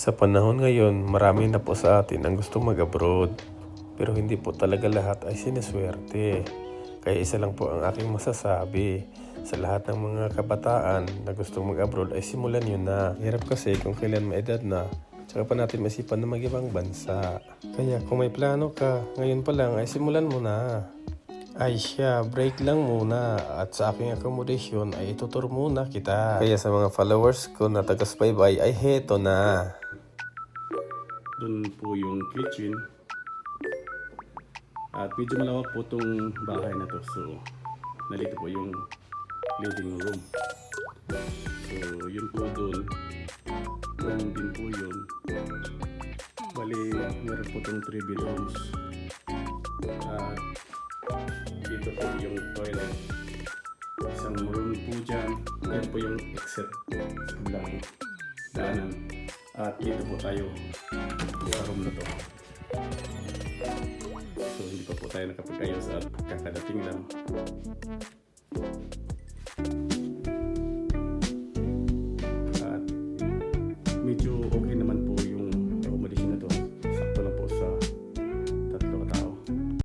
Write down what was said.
Sa panahon ngayon, marami na po sa atin ang gusto mag-abroad. Pero hindi po talaga lahat ay sineswerte. Kaya isa lang po ang aking masasabi. Sa lahat ng mga kabataan na gustong mag-abroad ay simulan nyo na. Hirap kasi kung kailan maedad na. Tsaka pa natin masipan na mag-ibang bansa. Kaya kung may plano ka, ngayon pa lang ay simulan mo na. Ay siya, break lang muna at sa aking accommodation ay itutur muna kita. Kaya sa mga followers ko na taga-subaybay ay heto na. Doon po yung kitchen. At medyo malawak po itong bahay na to. So, nalito po yung living room. So, yun po doon. Room din po yun. Bali, meron po itong 3 bedrooms. At dito po yung toilet. Isang room po dyan. Yan po yung exit sa kabilang daanan. At dito po tayo sa room na to. So hindi pa po tayo nakapag-ayos at kakadating lang.